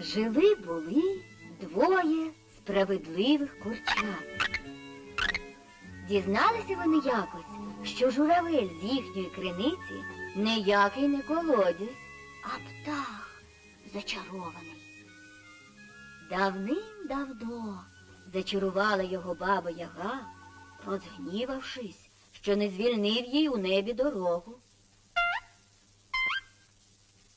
Жили були двоє справедливих курчат. Дізналися вони якось, що журавель з їхньої криниці ніякий не колодязь, а птах зачарований. Давним-давно зачарувала його баба Яга, розгнівавшись, що не звільнив їй у небі дорогу.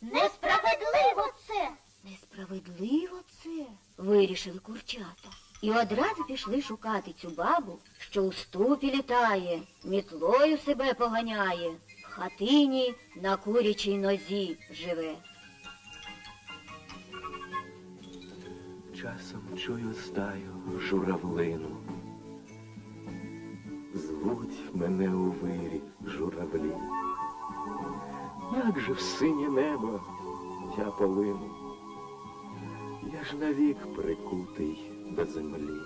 Несправедливо це. Несправедливо це, вирішили курчата. І одразу пішли шукати цю бабу, що у ступі літає, мітлою себе поганяє, в хатині на курячій нозі живе. Часом чую стаю журавлину. Звуть мене у вирі журавлі. Як же в синє небо я полину? Я ж навік прикутий до землі.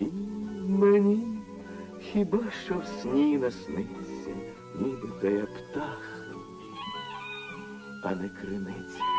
І мені хіба що в сні насниться, ніби я птах, а не криниця.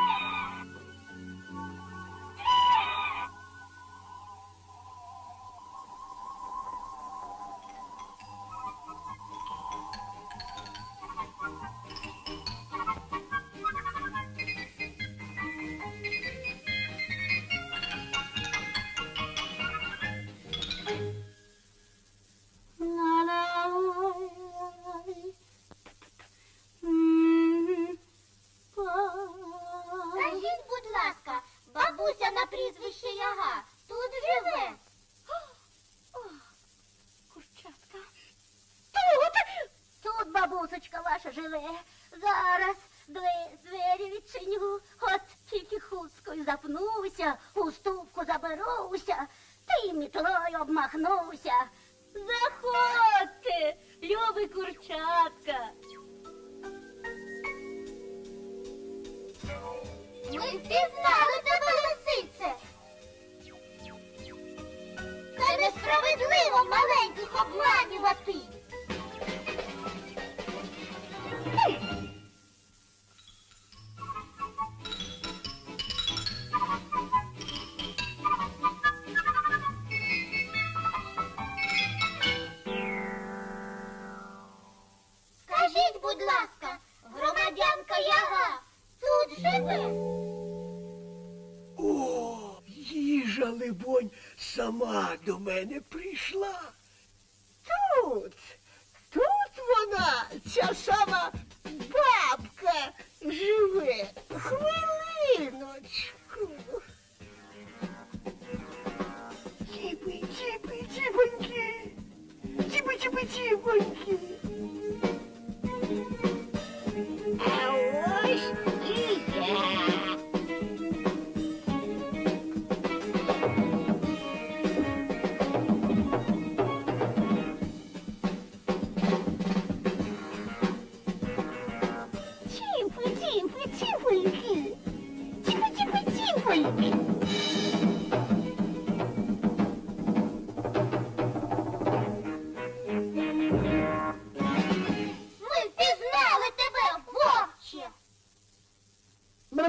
Запнуся, у ступку заберуся, й мітлою обмахнуся. Заходьте, любий курчатка. Ми впізнали тебе, лисице. Це несправедливо маленьких обманювати. Сама до мене прийшла. Тут, тут вона, ця сама бабка живе. Хвилиночку. Тіпи, тіпи, дібоньки. Тіпи, тіпи, тіпоньки.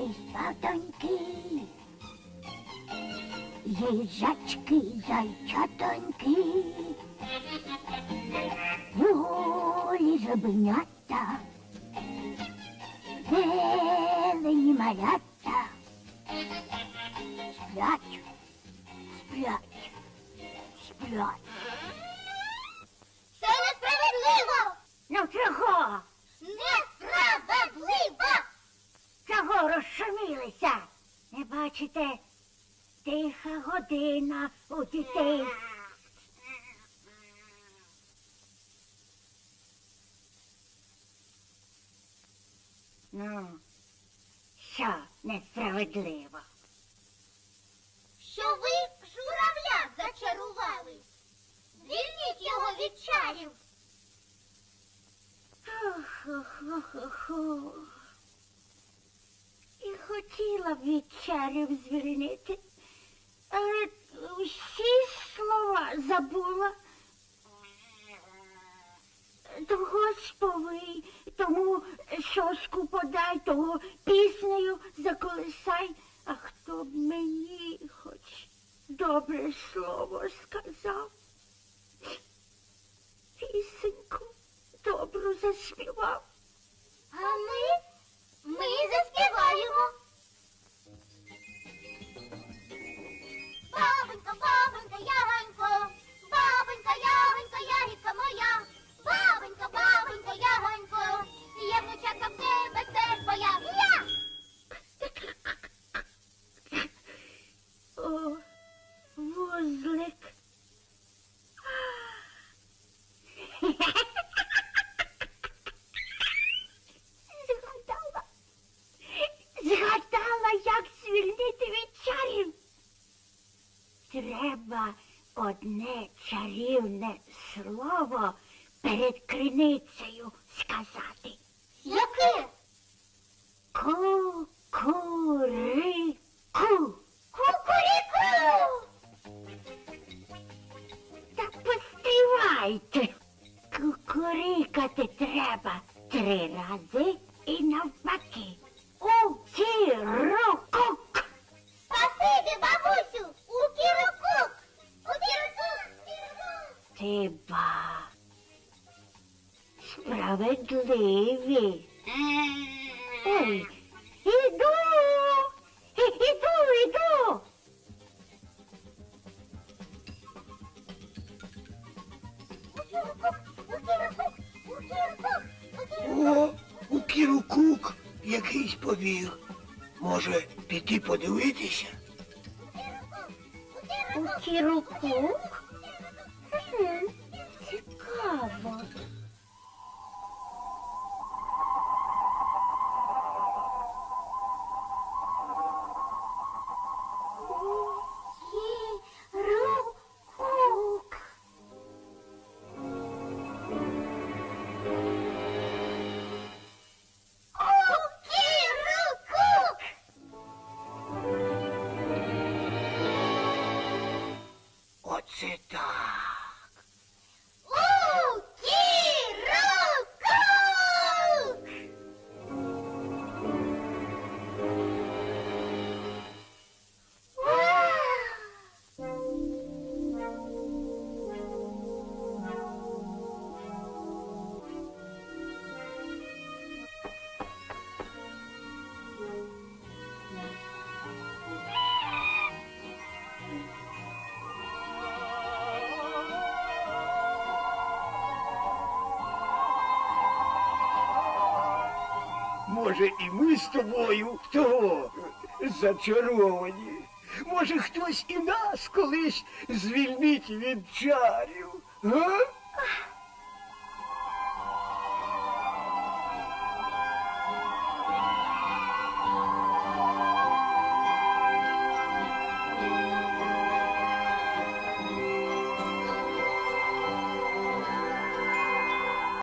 люлі, сатоньки, їжачки, зайчатоньки, люлі жабенята, зелені малята, сплять, сплять, сплять. Це несправедливо! Ну чого? Несправедливо! Бачите, тиха година у дітей. Ну, що несправедливо? Що ви журавля зачарували? Звільніть його від чарів. Хо-хо-хо-хо. І хотіла б від звільнити, але всі слова забула. Того сповий, тому соску подай, того піснею заколисай, а хто б мені хоч добре слово сказав. Пісеньку добру заспівав. А ми? Ми заспіваємо. Треба одне чарівне слово перед криницею сказати. Яке? Ку-ку-ри-ку. Кукуріку! Та поспівайте. Кукурікати треба три рази і навпаки. У кірокук. Спасибі, бабусю! У кірокук! У кірокук! Ти. Справедливі. Ой, іду. Іду, іду. О, у Кірокук якийсь побіг. Може, піти подивитися? У кірокук? você? Може, і ми з тобою того зачаровані. Може, хтось і нас колись звільнить від чарів. Га?